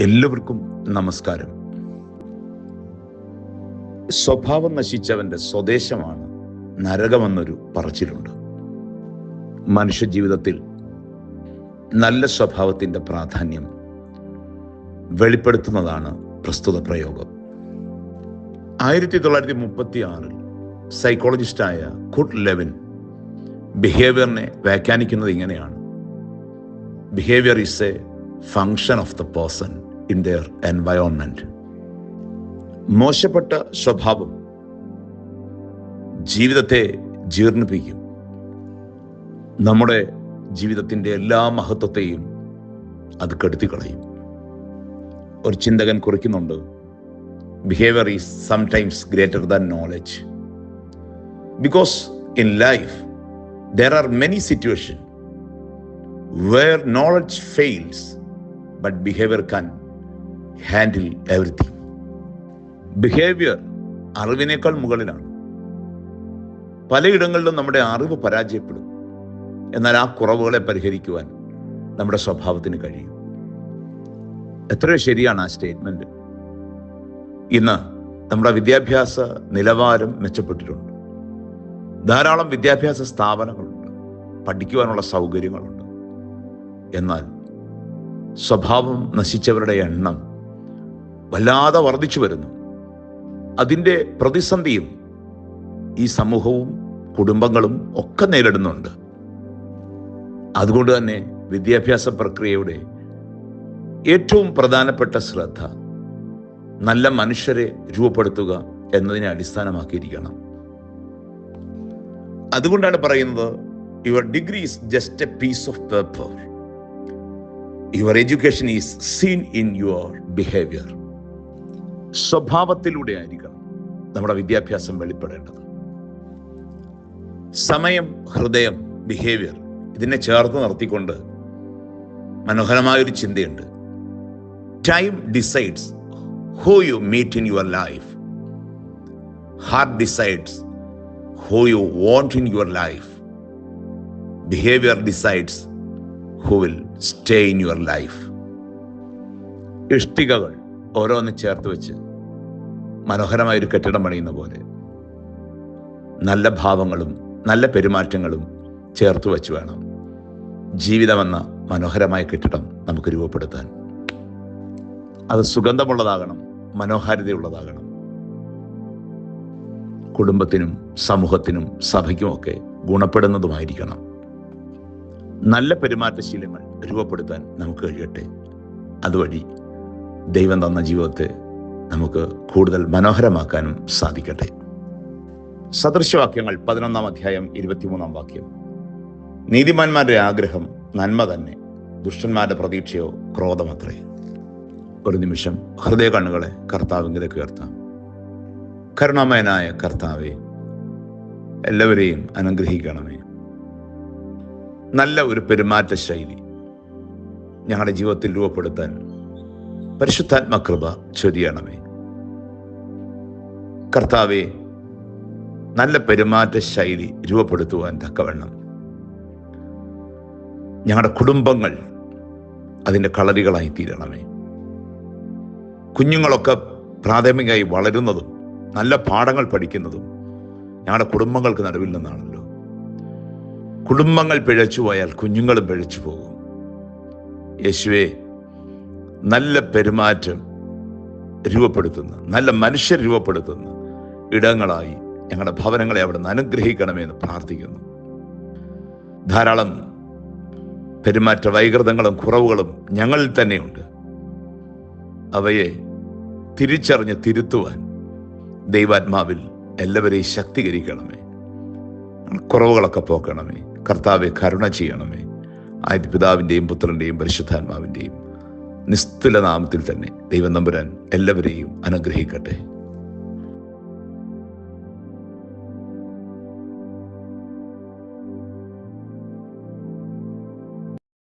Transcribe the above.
എല്ലാവർക്കും നമസ്കാരം. സ്വഭാവം നശിച്ചവന്റെ സ്വദേശമാണ് നരകമെന്നൊരു പറച്ചിലുണ്ട്. മനുഷ്യ ജീവിതത്തിൽ നല്ല സ്വഭാവത്തിന്റെ പ്രാധാന്യം വെളിപ്പെടുത്തുന്നതാണ് പ്രസ്തുത പ്രയോഗം. ആയിരത്തി തൊള്ളായിരത്തി മുപ്പത്തി ആറിൽ സൈക്കോളജിസ്റ്റായ കുട്ട് ലെവിൻ ബിഹേവിയറിനെ വ്യാഖ്യാനിക്കുന്നത് ഇങ്ങനെയാണ്. Behaviour is a function of the person. In their environment മോശപ്പെട്ട സ്വഭാവം ജീവിതത്തെ ജീർണിപ്പിക്കും. നമ്മുടെ ജീവിതത്തിന്റെ എല്ലാ മഹത്വത്തെയും അത് കെടുത്തി കളയും ഒരു ചിന്തകൻ കുറിക്കുന്നുണ്ട് behaviour is sometimes greater than knowledge because in life there are many situation where knowledge fails but behaviour can handle everything behaviour അറിവിനേക്കാൾ മുകളിലാണ്. പലയിടങ്ങളിലും നമ്മുടെ അറിവ് പരാജയപ്പെടും. എന്നാൽ ആ കുറവുകളെ പരിഹരിക്കുവാൻ നമ്മുടെ സ്വഭാവത്തിന് കഴിയും. എത്രയോ ശരിയാണ് ആ സ്റ്റേറ്റ്മെന്റ് ഇന്ന് നമ്മുടെ വിദ്യാഭ്യാസ നിലവാരം മെച്ചപ്പെട്ടിട്ടുണ്ട്. ധാരാളം വിദ്യാഭ്യാസ സ്ഥാപനങ്ങളുണ്ട്. പഠിക്കുവാനുള്ള സൗകര്യങ്ങളുണ്ട്. എന്നാൽ സ്വഭാവം നശിച്ചവരുടെ എണ്ണം വല്ലാതെ വർദ്ധിച്ചു വരുന്നു. അതിന്റെ പ്രതിസന്ധിയും ഈ സമൂഹവും കുടുംബങ്ങളും ഒക്കെ നേരിടുന്നുണ്ട്. അതുകൊണ്ട് തന്നെ വിദ്യാഭ്യാസ പ്രക്രിയയുടെ ഏറ്റവും പ്രധാനപ്പെട്ട ശ്രദ്ധ നല്ല മനുഷ്യരെ രൂപപ്പെടുത്തുക എന്നതിനെ അടിസ്ഥാനമാക്കിയിരിക്കണം. അതുകൊണ്ടാണ് പറയുന്നത് your degree is just a piece of paper your education is seen in your behaviour സ്വഭാവത്തിലൂടെ ആയിരിക്കണം നമ്മുടെ വിദ്യാഭ്യാസം വെളിപ്പെടേണ്ടത്. സമയം ഹൃദയം ബിഹേവിയർ ഇതിനെ ചേർത്ത് നിർത്തിക്കൊണ്ട് മനോഹരമായൊരു ചിന്തയുണ്ട്. Time decides who you meet in your life heart decides who you want in your life behaviour decides who will stay in your life ഇഷ്ടികകൾ ഓരോന്ന് ചേർത്ത് വെച്ച് മനോഹരമായ ഒരു കെട്ടിടം പണിയുന്ന പോലെ നല്ല ഭാവങ്ങളും നല്ല പെരുമാറ്റങ്ങളും ചേർത്ത് വെച്ച് വേണം ജീവിതമെന്ന മനോഹരമായ കെട്ടിടം നമുക്ക് രൂപപ്പെടുത്താൻ. അത് സുഗന്ധമുള്ളതാകണം മനോഹാരിതയുള്ളതാകണം. കുടുംബത്തിനും സമൂഹത്തിനും സഭയ്ക്കുമൊക്കെ ഗുണപ്പെടുന്നതുമായിരിക്കണം. നല്ല പെരുമാറ്റശീലങ്ങൾ രൂപപ്പെടുത്താൻ നമുക്ക് കഴിയട്ടെ. അതുവഴി ദൈവം തന്ന ജീവിതത്തെ നമുക്ക് കൂടുതൽ മനോഹരമാക്കാനും സാധിക്കട്ടെ. സദൃശവാക്യങ്ങൾ പതിനൊന്നാം അധ്യായം ഇരുപത്തിമൂന്നാം വാക്യം. നീതിമാന്മാരുടെ ആഗ്രഹം നന്മ തന്നെ ദുഷ്ടന്മാരുടെ പ്രതീക്ഷയോ ക്രോധമത്രേ. ഒരു നിമിഷം ഹൃദയ കണ്ണുകളെ കർത്താവിങ്കിലേക്ക് ഉയർത്താം. കരുണാമയനായ കർത്താവെ എല്ലാവരെയും അനുഗ്രഹിക്കണമേ. നല്ല ഒരു പെരുമാറ്റ ശൈലി ഞങ്ങളുടെ ജീവിതത്തിൽ രൂപപ്പെടുത്താൻ പരിശുദ്ധാത്മകൃപ ചൊരിയണമേ. കർത്താവെ നല്ല പെരുമാറ്റ ശൈലി രൂപപ്പെടുത്തുവാൻ തക്കവണ്ണം. ഞങ്ങളുടെ കുടുംബങ്ങൾ അതിന്റെ കളരികളായി തീരണമേ. കുഞ്ഞുങ്ങളൊക്കെ പ്രാഥമികമായി വളരുന്നതും നല്ല പാഠങ്ങൾ പഠിക്കുന്നതും ഞങ്ങളുടെ കുടുംബങ്ങൾക്ക് നടുവിൽ നിന്നാണല്ലോ. കുടുംബങ്ങൾ പിഴച്ചു പോയാൽ കുഞ്ഞുങ്ങളും പിഴച്ചു പോകും യേശുവെ നല്ല പെരുമാറ്റം രൂപപ്പെടുത്തുന്ന നല്ല മനുഷ്യർ രൂപപ്പെടുത്തുന്ന ഇടങ്ങളായി ഞങ്ങളുടെ ഭവനങ്ങളെ അവിടെ നിന്ന് അനുഗ്രഹിക്കണമെന്ന് പ്രാർത്ഥിക്കുന്നു. ധാരാളം പെരുമാറ്റ വൈകൃതങ്ങളും കുറവുകളും ഞങ്ങളിൽ തന്നെയുണ്ട്. അവയെ തിരിച്ചറിഞ്ഞ് തിരുത്തുവാൻ ദൈവാത്മാവിൽ എല്ലാവരെയും ശക്തീകരിക്കണമേ. കുറവുകളൊക്കെ പോക്കണമേ. കർത്താവെ കരുണ ചെയ്യണമേ. ആദ്യ പിതാവിന്റെയും പുത്രന്റെയും പരിശുദ്ധാത്മാവിന്റെയും നിസ്തുല നാമത്തിൽ തന്നെ ദൈവം നമ്പുരാൻ എല്ലാവരെയും അനുഗ്രഹിക്കട്ടെ.